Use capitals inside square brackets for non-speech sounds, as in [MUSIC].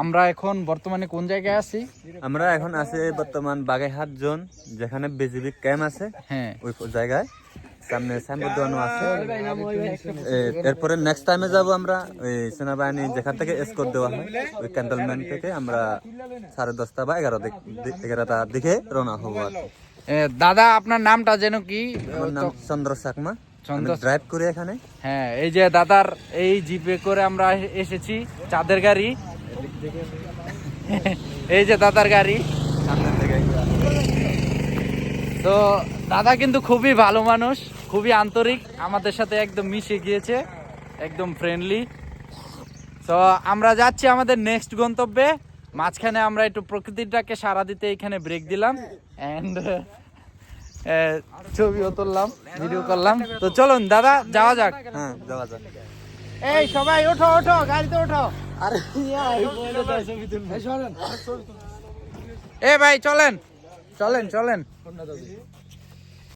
আমরা এখন বর্তমানে কোন জায়গায় আছি? আমরা এখন আছি বর্তমান বাগেরহাট জোন যেখানে বিজিবি ক্যাম্প আছে। হ্যাঁ। ওই জায়গায়। সামনে সাইনবোর্ড দেওয়ানো আছে। এরপরে নেক্সট টাইমে যাব আমরা ওই সেনাবাহিনী যেখান থেকে এসকোর দেওয়া হয় ওই ক্যান্টনমেন্ট থেকে আমরা সাড়ে দশটা বা এগারো এগারোটার দিকে রওনা হব আর দাদা আপনার নামটা যেন কি? নাম চন্দ্র চন্দ্র ড্রাইভ করি এখানে। হ্যাঁ এই যে দাদার এই জিপে করে আমরা এসেছি চাঁদের গাড়ি। [LAUGHS] এই যে দাদার গাড়ি। সামনের থেকে তো দাদা কিন্তু খুবই ভালো মানুষ খুবই আন্তরিক আমাদের সাথে একদম মিশে গিয়েছে একদম ফ্রেন্ডলি তো আমরা যাচ্ছি আমাদের নেক্সট গন্তব্যে মাঝখানে আমরা একটু প্রকৃতিটাকে সারা দিতে এখানে ব্রেক দিলাম অ্যান্ড ছবিও তুললাম ভিডিও করলাম। তো চলুন দাদা যাওয়া যাক। হ্যাঁ যাওয়া যাক। এই সবাই ওঠো ওঠো গাড়িতে ওঠো। এ ভাই চলেন। চলেন চলেন।